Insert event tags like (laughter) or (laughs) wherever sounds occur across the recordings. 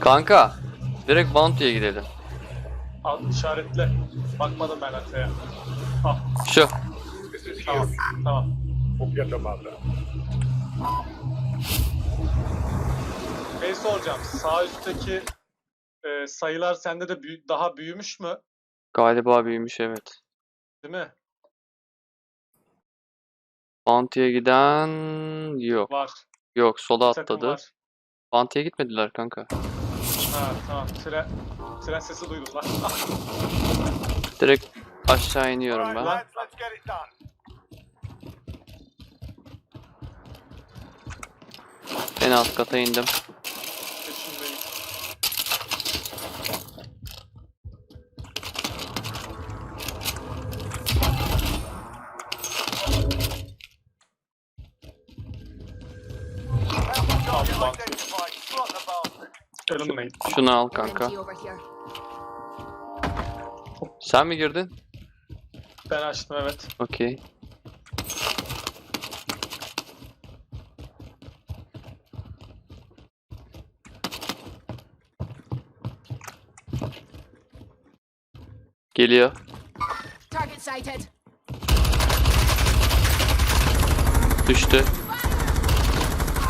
Kanka. Direkt Bounty'ye gidelim. Al işaretle. Bakmadım ben haritaya. Ah Şu. This is tamam Hugh. tamam. Forget about that. Şey soracağım. Sağ üstteki e, sayılar sende de büyü- daha büyümüş mü? Galiba büyümüş evet. Değil mi? Bounty'ye giden yok. Var. Yok sola Bir takım atladı. var. Bounty'ye gitmediler kanka. Ha tamam. Tren, tren sesi duydum lan. (laughs) Direkt aşağı iniyorum ben. Lan let's get it done. En alt kata indim. peşindeyim. Target Tamam. identified. Slot the Eliminate. Şunu al kanka. Sen mi girdin? Ben açtım evet. Okey. Geliyor. Target sighted. Düştü.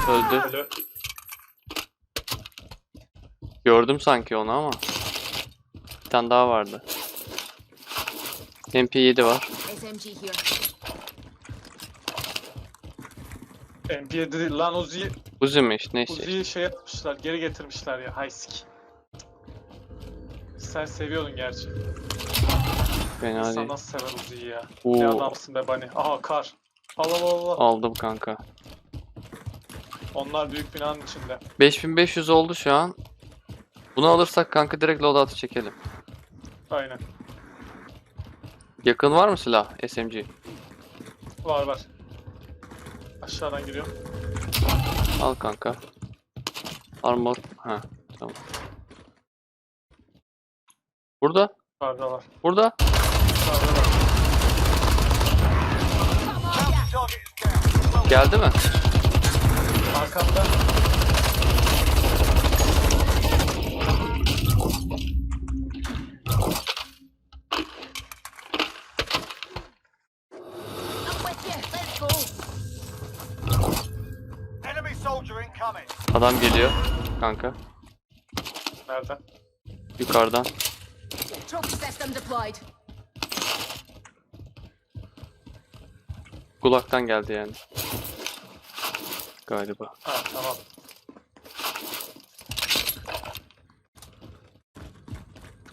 Öldü. Ölü. Gördüm sanki onu ama. Bir tane daha vardı. MP7 var. SMG here. MP7 değil lan Uzi'yi Uzi mi işte neyse. Uzi'yi şey yapmışlar. Geri getirmişler ya. Haysik. Sen seviyordun gerçi. Fena Sen değil. nasıl sever Uzi'yi ya? Oo. Ne adamsın be Bani. Aha kar. Allah Allah Allah. Aldım kanka. Onlar büyük binanın içinde. 5500 oldu şu an. Bunu alırsak kanka direkt loadout'u çekelim. Aynen. Yakın var mı silah? SMG. Var var. Aşağıdan giriyor. Al kanka. Armor. Ha, tamam. Burada. Yukarıda var. Burada. Yukarıda var. Geldi mi? Arkamda. I'm with you. Let's go. Enemy soldier incoming. Adam geliyor. Kanka. Nereden? Yukarıdan. Trophy system deployed. Kulaktan geldi yani. Galiba. Ha tamam.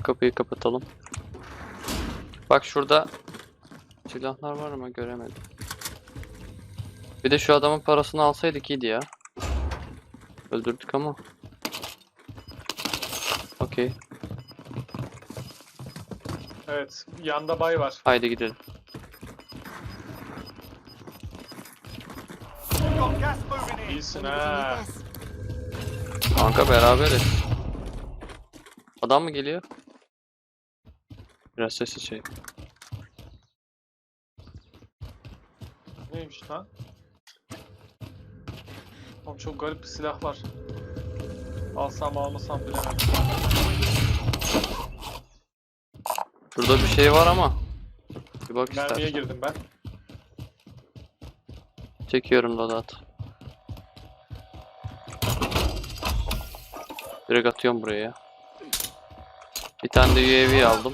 Kapıyı kapatalım. Bak şurada silahlar var ama göremedim. Bir de şu adamın parasını alsaydık iyiydi ya. Öldürdük ama. Okey. Evet. Yanda bay var. Haydi gidelim. İyisin ha. Kanka beraberiz. Adam mı geliyor? Biraz sesi şey. Neymiş lan? Oğlum çok garip bir silah var. Alsam almasam bilemedim. Şurada bir şey var ama. Bir bak Mermiye istersen. girdim ben. Çekiyorum loadout. Direkt atıyorum buraya. ya. Bir tane de UAV aldım.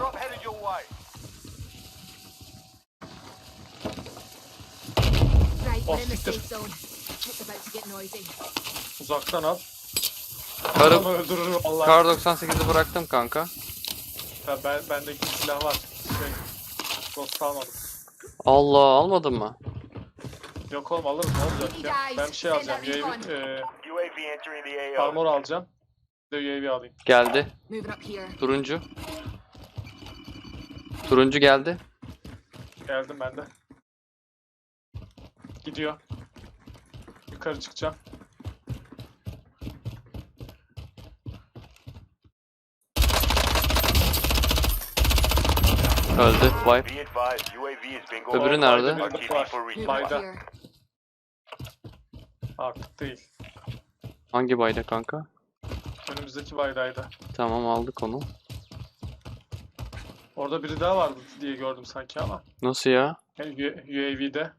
The siktir. Uzaktan al. Karı, Adamı öldürürüm Allah. kar 98'i bıraktım kanka. Ha, ben, bende iki silah var. Şey, dost almadım. Allah almadın mı? Yok oğlum alırım ne olacak ya. Ben bir şey alacağım. UAV, e, UAV entering the AO. armor alacağım. Bir de UAV alayım. Geldi. Moving up here. Turuncu. Turuncu geldi. Geldim ben de. Gidiyor. Yukarı çıkacağım. Öldü. Bingo. Öbürü nerede? Bayda. Artık değil. Hangi bayda kanka? Önümüzdeki baydaydı. Tamam aldık onu. Orada biri daha vardı diye gördüm sanki ama. Nasıl ya? Yani UAV'de.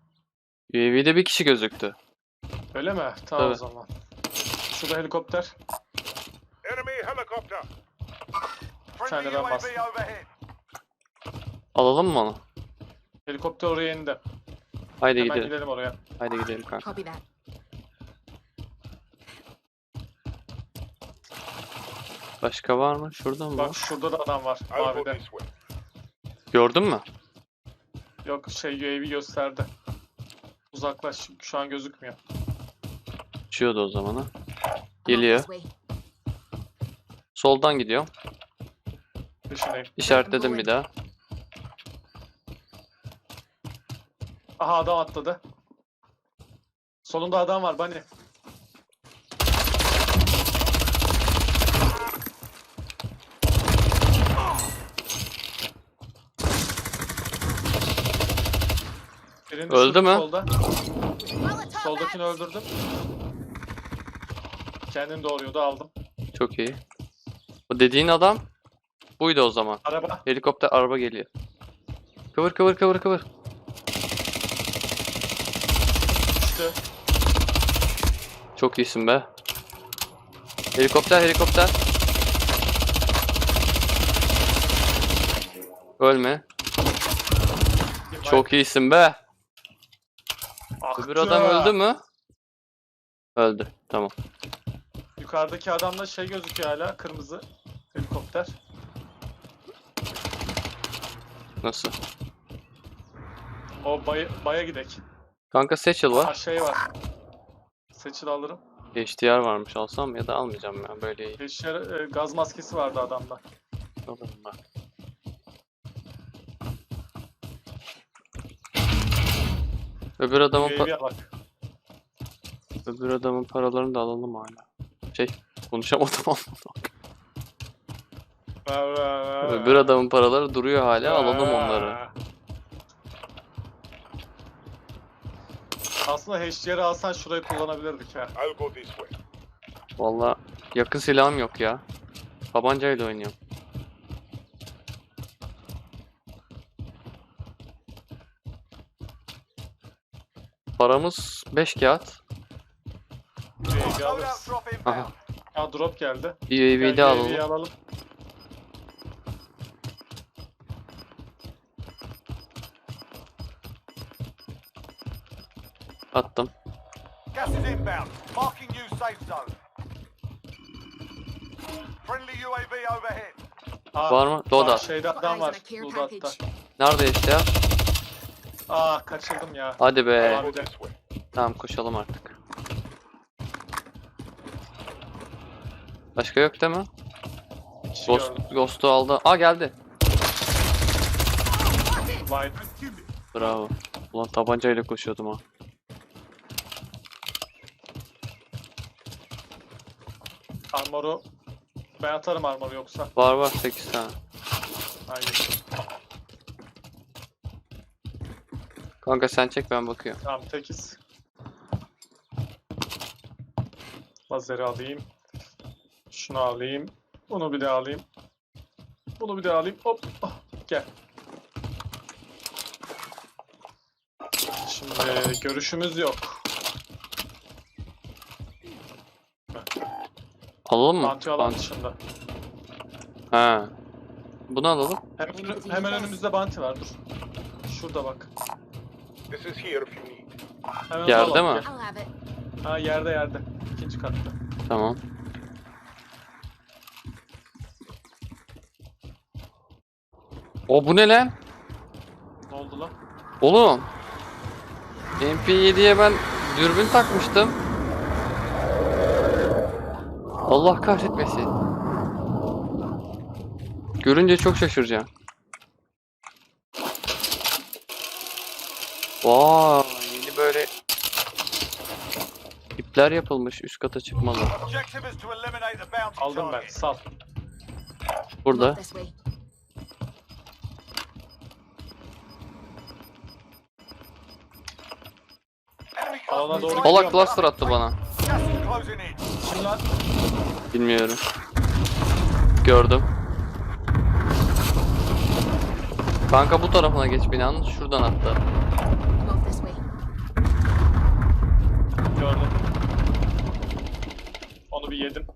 UAV'de bir kişi gözüktü. Öyle mi? Tamam o Tabii. zaman. Şurada helikopter. Enemy helicopter. tane Friendly ben bastım. Alalım mı onu? Helikopter oraya indi. Haydi Hemen gidelim. gidelim oraya. Haydi gidelim kanka. Copy that. Başka var mı? Şurada mı? Bak şurada da adam var. Mavide. Gördün mü? Yok şey UAV gösterdi. Uzaklaş. Şu an gözükmüyor. Uçuyordu o zaman ha. Geliyor. Soldan gidiyor. Peşindeyim. İşaretledim bir daha. Aha adam atladı. Solunda adam var Bani. Birini Öldü mü? Solda. Soldakini öldürdüm. Kendim doğruyordu aldım. Çok iyi. O dediğin adam buydu o zaman. Araba. Helikopter araba geliyor. Kıvır kıvır kıvır kıvır. Düştü. Çok iyisin be. Helikopter helikopter. Ölme. Çok iyisin be. Aktı. Öbür adam öldü mü? Öldü. Tamam. Yukarıdaki adamda şey gözüküyor hala. Kırmızı helikopter. Nasıl? O bay, baya gidek. Kanka Satchel var. Şey var. Seçil alırım. HDR varmış alsam ya da almayacağım ya böyle iyi. Eşer, e, gaz maskesi vardı adamda. Alırım ben. Öbür adamın pa- bak. öbür adamın paralarını da alalım hala. Şey konuşamadım (laughs) ama. öbür adamın paraları duruyor hala alalım onları. Aslında HDR'i alsan şurayı kullanabilirdik ha. I'll go this way. Valla yakın silahım yok ya. Tabancayla oynuyorum. Paramız 5 kağıt. UAV alırız. Aha. Ha drop geldi. Bir UAV de Gel, UAV'yi alalım. alalım. Attım. Gas is inbound. Marking new safe zone. Friendly UAV overhead. Ha, Var mı? Doda. Şeyde adam var. Eyes on a care Loadout'ta. package. Nerede işte ya? Aa kaçırdım ya. Hadi be. Tamam koşalım artık. Başka yok değil mi? Ghost. Ghost'u aldı. Aa geldi. Bravo. Ulan tabancayla koşuyordum ha. Armoru. Ben atarım armoru yoksa. Var var 8 tane. Hayır. Kanka sen çek ben bakıyorum. Tamam tekiz. Lazeri alayım. Şunu alayım. Bunu bir de alayım. Bunu bir de alayım. Hop. Ah, Gel. Şimdi görüşümüz yok. Alalım mı? Bantı alan Bant- dışında. Ha. Bunu alalım. Hemen, hemen önümüzde banti var. Dur. Şurada bak. This is here if you need. Hemen Yerde alalım, mi? gel. I'll have it. Ha yerde yerde. İkinci katta. Tamam. O bu ne lan? Ne oldu lan? Oğlum. MP7'ye ben dürbün takmıştım. Allah kahretmesin. Görünce çok şaşıracağım. Vay, yeni böyle ipler yapılmış üst kata çıkmalı. Aldım ben. Sal. Burada. this way. Alana cluster doğru Polak gidiyorum. attı bana. Kim lan? Bilmiyorum. Gördüm. Kanka bu tarafına geç binanın. Şuradan hatta. Gördüm. Onu bir yedim.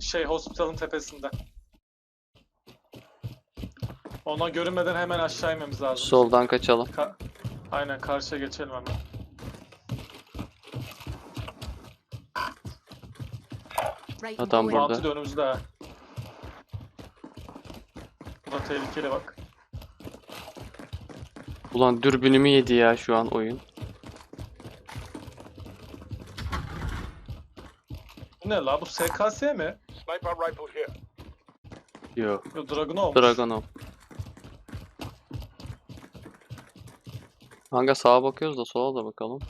Şey hospitalın tepesinde. Ona görünmeden hemen aşağı inmemiz lazım. Soldan kaçalım. Ka- Aynen karşıya geçelim hemen. Right, Adam burada. De önümüzde ha. Bu da tehlikeli bak. Ulan dürbünümü yedi ya şu an oyun. Bu ne la? Bu SKS mi? Sniper rifle here. Yok. Yo, Dragunov. Dragonov. Kanka sağa bakıyoruz da sola da bakalım.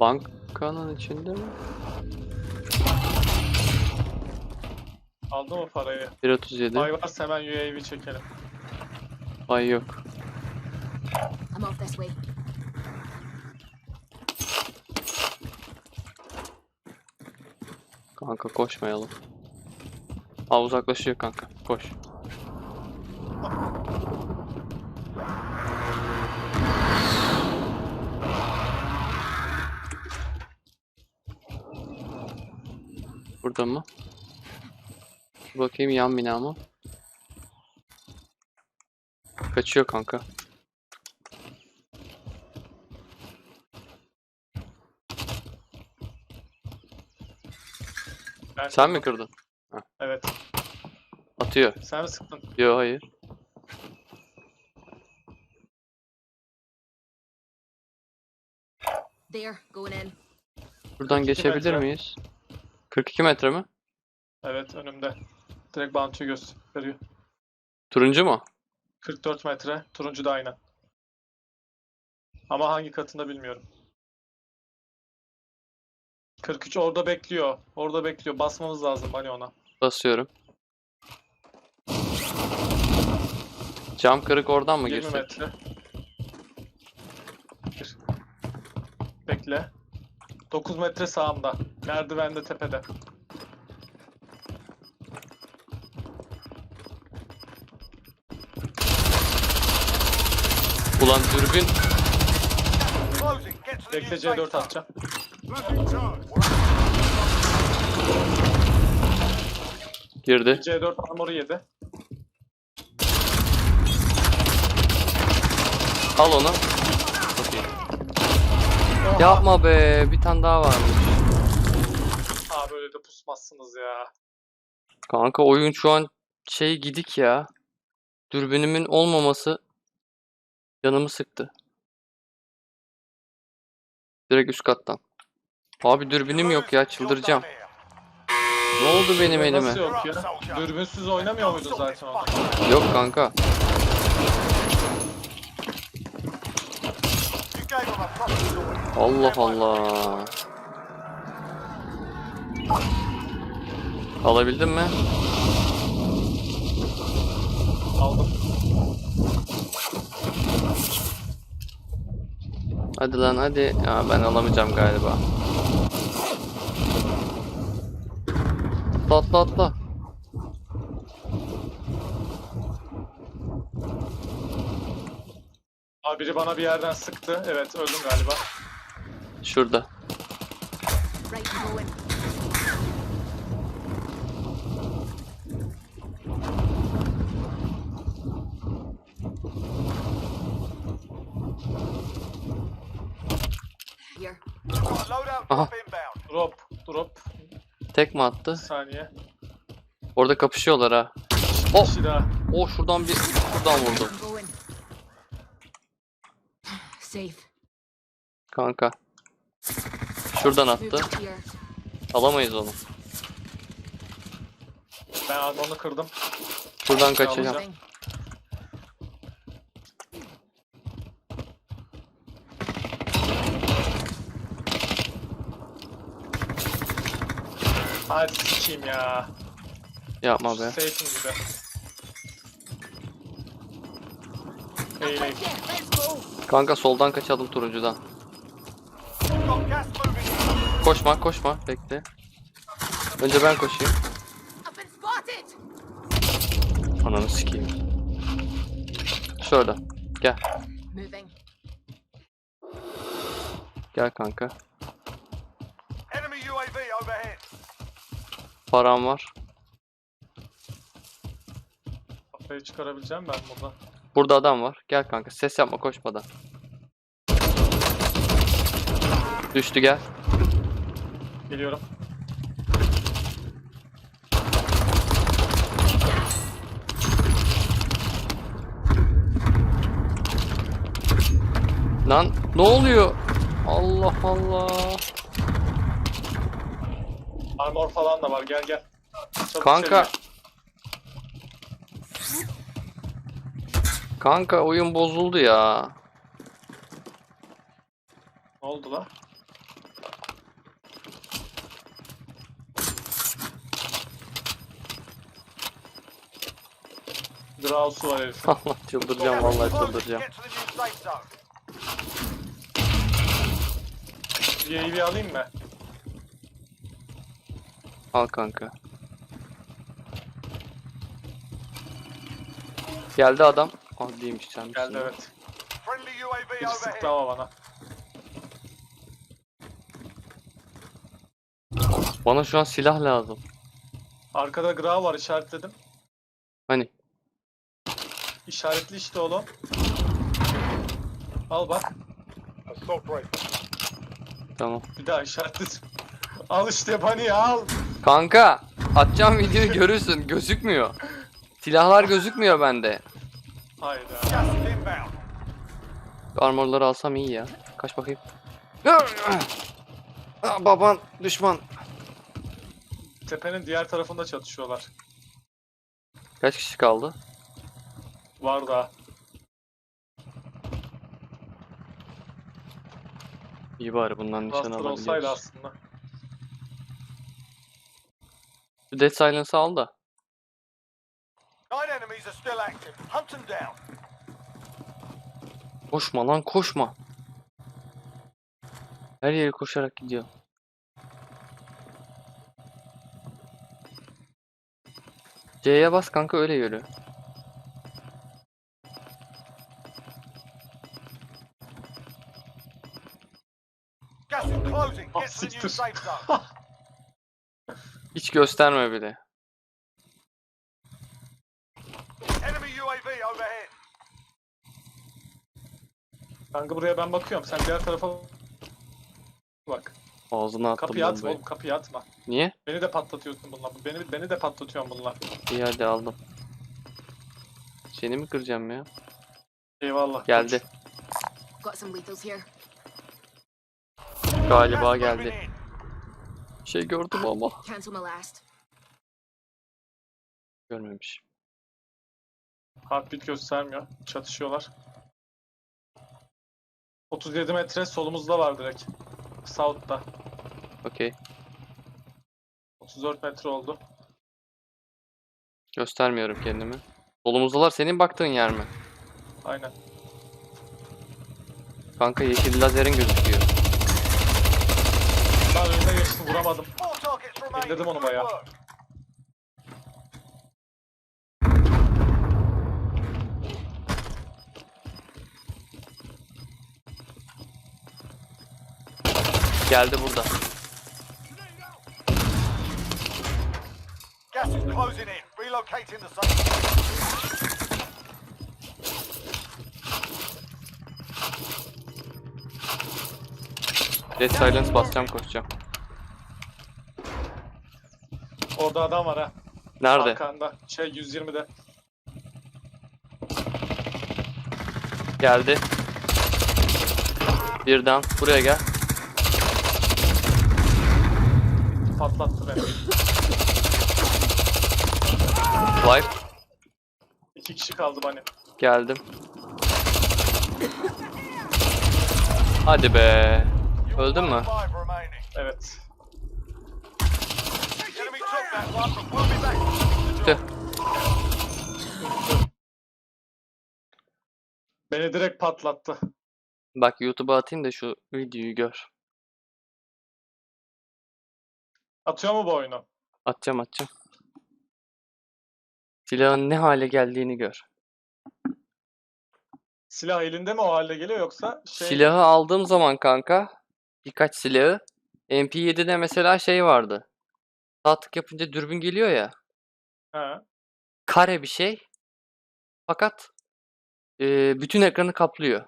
Bankanın içinde mi? Aldı mı parayı? 1.37. Ay varsa hemen UAV çekelim. Ay yok. I'm off this way. Kanka koşmayalım. Aa uzaklaşıyor kanka. Koş. Burada mı? Bir Bakayım yan bina mı? Kaçıyor kanka. Ben Sen mi kırdın? Evet. Atıyor. Sen mi sıktın? Yo hayır. There, going in. Buradan 42 geçebilir metre. miyiz? 42 metre mi? Evet önümde. Direkt bounty'yi gösteriyor. Turuncu mu? 44 metre. Turuncu da aynen. Ama hangi katında bilmiyorum. 43 orada bekliyor. Orada bekliyor. Basmamız lazım hani ona. Basıyorum. Cam kırık oradan mı 20 girsek? metre. Gir. Bekle. 9 metre sağımda. Merdivende tepede. Ulan dürbün Bekle new safe C4 zone. atacağım. girdi. C4 armoru yedi. Al onu. Çok iyi. Yapma be. Bir tane daha varmış. Pusmazsınız ya. Kanka oyun şu an şey gidik ya. Dürbünümün olmaması canımı sıktı. Direkt üst kattan. Abi dürbünüm yok ya çıldıracağım. Ne oldu benim elime? Nasıl yok ya? Dürbünsüz oynamıyor muydun zaten onu? Yok kanka. Allah Allah. Alabildin mi? Aldım. Hadi lan hadi. Ya ben alamayacağım galiba. Atla atla atla. Abi biri bana bir yerden sıktı. Evet öldüm galiba. Şurada. Right, I'm going. Here. Loadout Aha. drop. Drop. Tek mi attı? Bir saniye. Orada kapışıyorlar ha. Oh! Bir kişi daha. O şuradan bir şuradan vurdu. Safe. Kanka. Şuradan attı. Alamayız onu. Ben armorunu kırdım. Şuradan kaçacağım. alacağım. Hadi sikeyim ya. Yapma be. Safe'im gibi. Eğil eğil. Yeah, let's go. Kanka soldan kaçalım turuncudan. Koşma koşma bekle. Önce ben koşayım. I've been spotted. Ananı sikeyim. Şurada. Gel. Moving. Gel kanka. Param var. Kafayı çıkarabileceğim ben buradan. Burada adam var. Gel kanka ses yapma koşmadan. Düştü gel. Geliyorum. Lan ne oluyor? Allah Allah. Armor falan da var gel gel. Çabuk Kanka. içeri Kanka oyun bozuldu ya. gir. Ne oldu la? Drausu var herif. (laughs) Allah çıldıracağım vallahi çıldıracağım. Zone. UAV alayım mı? Al kanka. Geldi adam. Ah değilmiş sen. misin Geldi ya? evet. Friendly UAV Bir sıktı ama bana. Bana şu an silah lazım. Arkada Grau var işaretledim. Hani İşaretli işte oğlum. Al bak. Tamam. Bir daha işaretledim. (laughs) al işte bani al. Kanka atacağım videoyu görürsün. Gözükmüyor. Silahlar gözükmüyor bende. Hayda. Armorları alsam iyi ya. Kaç bakayım. Ah, baban düşman. Tepenin diğer tarafında çatışıyorlar. Kaç kişi kaldı? Var daha. İyi bari bundan nişan olsaydı alabiliyoruz. aslında. Şu Dead Silence'ı al da. Nine enemies are still active. Hunt them down. Koşma lan koşma. Her yere koşarak gidiyor. C'ye bas kanka öyle yürü. Gas is closing. Get to the new safe zone. (laughs) Hiç gösterme bile. Enemy UAV overhead. Kanka buraya ben bakıyorum. Sen diğer tarafa bak. Ağzına attım Kapıyı atma bombayı. oğlum kapıyı atma. Niye? Beni de patlatıyorsun bununla. Beni beni de patlatıyorsun bununla. İyi hadi aldım. Seni mi kıracağım ya? Eyvallah. Geldi. Got some lethals here. Galiba geldi. Şey gördüm ama. (laughs) Görmemiş. Heartbeat göstermiyor. Çatışıyorlar. 37 metre solumuzda var direkt. South'ta. Okey. 34 metre oldu. Göstermiyorum kendimi. Solumuzdalar senin baktığın yer mi? Aynen. Kanka yeşil lazerin gözüküyor. Vuramadım. İndirdim onu bayağı. Geldi burada. Gas is closing in. Relocating the safe. Dead Silence basacağım koşacağım. Orada adam var ha. Nerede? Arkanda. Şey 120'de. Geldi. Birden buraya gel. Patlattı beni. Wipe. İki kişi kaldı bani. Geldim. Hadi be. Öldün mü? Evet. Enemy took that one, but we'll be back to finish the Tüh. Job. Beni direkt patlattı. Bak YouTube'a atayım da şu videoyu gör. Atıyor mu bu oyunu? Atacağım atacağım. Silahın ne hale geldiğini gör. Silah elinde mi o halde geliyor yoksa şey Silahı aldığım zaman kanka birkaç silahı MP7'de mesela şey vardı. Sağ tık yapınca dürbün geliyor ya. He. Kare bir şey. Fakat eee, bütün ekranı kaplıyor.